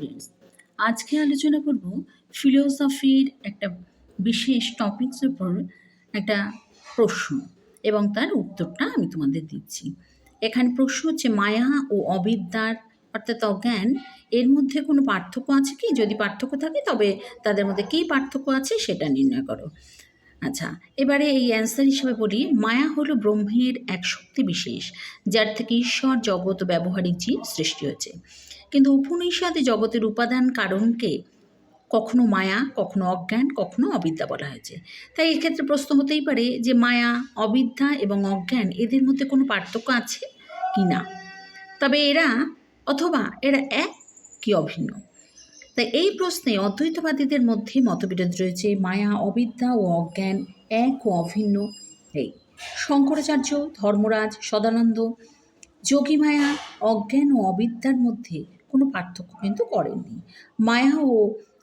Students আজকে আলোচনা করব ফিলোসফির একটা বিশেষ টপিকস উপর একটা প্রশ্ন এবং তার উত্তরটা আমি তোমাদের দিচ্ছি। এখানে প্রশ্ন হচ্ছে, মায়া ও অবিদ্যার অর্থাৎ অজ্ঞান, এর মধ্যে কোনো পার্থক্য আছে কি? যদি পার্থক্য থাকে, তবে তাদের মধ্যে কী পার্থক্য আছে সেটা নির্ণয় করো। আচ্ছা এবারে এই অ্যান্সার হিসেবে বলি, মায়া হলো ব্রহ্মের এক শক্তি বিশেষ, যার থেকে ঈশ্বর জগৎ ব্যবহারিক জীব সৃষ্টি হয়েছে। কিন্তু উপনিষদে জগতের উপাদান কারণকে কখনো মায়া, কখনো অজ্ঞান, কখনো অবিদ্যা বলা হয়েছে। তাই এক্ষেত্রে প্রশ্ন হতেই পারে যে মায়া, অবিদ্যা এবং অজ্ঞান এদের মধ্যে কোনো পার্থক্য আছে কি না? তবে এরা অথবা এরা এক কি অভিন্ন? তাই এই প্রশ্নে অদ্বৈতবাদীদের মধ্যে মতবিরোধ রয়েছে। মায়া, অবিদ্যা ও অজ্ঞান এক ও অভিন্ন। এই শঙ্করাচার্য, ধর্মরাজ, সদানন্দ যোগীমায়া অজ্ঞান ও অবিদ্যার মধ্যে কোনো পার্থক্য কিন্তু করেননি। মায়া ও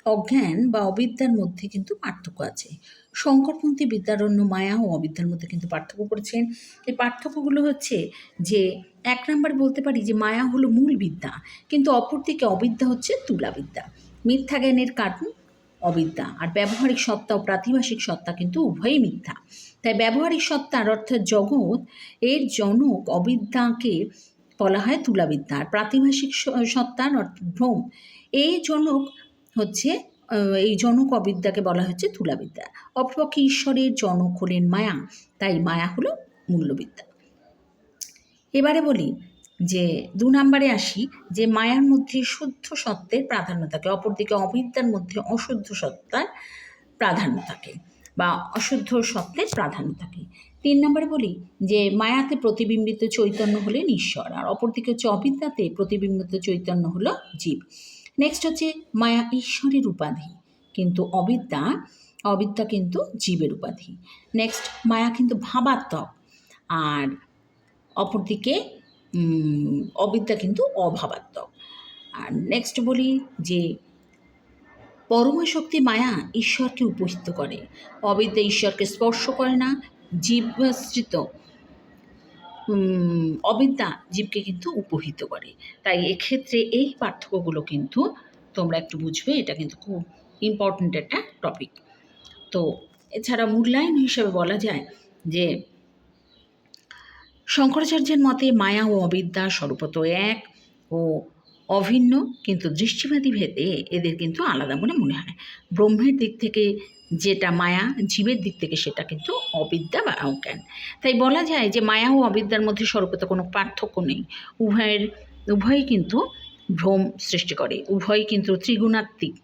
অজ্ঞান বা অবিদ্যার মধ্যে কিন্তু পার্থক্য আছে। শঙ্করপন্থী বিদ্যারণ্য মায়া ও অবিদ্যার মধ্যে কিন্তু পার্থক্য করেছেন। এই পার্থক্যগুলো হচ্ছে যে, এক নম্বর বলতে পারি যে, মায়া হলো মূল বিদ্যা, কিন্তু অপরদিকে অবিদ্যা হচ্ছে তুলাবিদ্যা মিথ্যা জ্ঞানের কারণ অবিদ্যা, আর ব্যবহারিক সত্তা ও প্রাতিভাসিক সত্তা কিন্তু উভয়ই মিথ্যা। তাই ব্যবহারিক সত্তার অর্থাৎ জগৎ, এর জনক অবিদ্যাকে বলা হয় তুলাবিদ্যা। আর প্রাতিভাসিক স- সত্তার অর্থাৎ ভ্রম। এই জনক হচ্ছে এই জনক অবিদ্যাকে বলা হচ্ছে তুলাবিদ্যা। অপরপক্ষে ঈশ্বরের জনক হলেন মায়া। তাই মায়া হলো মূল্যবিদ্যা। এবারে বলি যে, দু নম্বরে আসি যে, মায়ার মধ্যে শুদ্ধ সত্ত্বের প্রাধান্য থাকে অপরদিকে অবিদ্যার মধ্যে অশুদ্ধ সত্তার প্রাধান্য থাকে বা অশুদ্ধ সত্ত্বের প্রাধান্য থাকে। তিন নম্বরে বলি যে, মায়াতে প্রতিবিম্বিত চৈতন্য হলেন ঈশ্বর, আর অপরদিকে হচ্ছে অবিদ্যাতে প্রতিবিম্বিত চৈতন্য হলো জীব। নেক্সট হচ্ছে মায়া ঈশ্বরের উপাধি, কিন্তু অবিদ্যা অবিদ্যা কিন্তু জীবের উপাধি। নেক্সট মায়া কিন্তু ভাবাত্মক, আর অপরদিকে অবিদ্যা কিন্তু অভাবাত্মক। আর নেক্সট বলি যে পরমা শক্তি মায়া ঈশ্বরকে উপহিত করে। অবিদ্যা ঈশ্বরকে স্পর্শ করে না, জীবাশ্রিত অবিদ্যা জীবকে কিন্তু উপহিত করে। তাই এক্ষেত্রে এই পার্থক্যগুলো কিন্তু তোমরা একটু বুঝবে, এটা কিন্তু খুব ইম্পর্ট্যান্ট একটা টপিক তো এছাড়া মূল্যায়ন হিসেবে বলা যায় যে, শঙ্করাচার্যের মতে মায়া ও অবিদ্যা স্বরূপত এক ও অভিন্ন কিন্তু দৃষ্টিবাদী ভেদে এদের কিন্তু আলাদা বলে মনে হয়। ব্রহ্মের দিক থেকে যেটা মায়া জীবের দিক থেকে সেটা কিন্তু অবিদ্যা বা অজ্ঞান। তাই বলা যায় যে মায়া ও অবিদ্যার মধ্যে স্বরূপত কোনো পার্থক্য নেই। উভয়ের উভয়ই কিন্তু ভ্রম সৃষ্টি করে। উভয়ই কিন্তু ত্রিগুণাত্মিক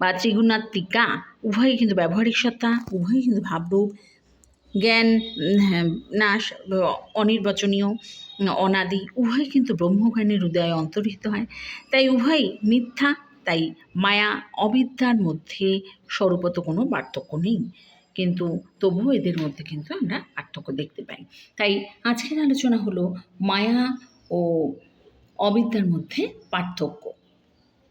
বা ত্রিগুণাত্মিকা। উভয়ই কিন্তু ব্যবহারিক সত্তা উভয়ই কিন্তু ভাবরূপ। জ্ঞান হ্যাঁ, নাশ অনির্বাচনীয়। অনাদি, উভয় কিন্তু ব্রহ্মজ্ঞানের হৃদয়ে অন্তর্হিত হয়। তাই উভয়ই মিথ্যা, তাই মায়া, অবিদ্যার মধ্যে স্বরূপত কোনো পার্থক্য নেই। কিন্তু তবুও এদের মধ্যে কিন্তু আমরা পার্থক্য দেখতে পাই। তাই আজকের আলোচনা হলো মায়া ও অবিদ্যার মধ্যে পার্থক্য।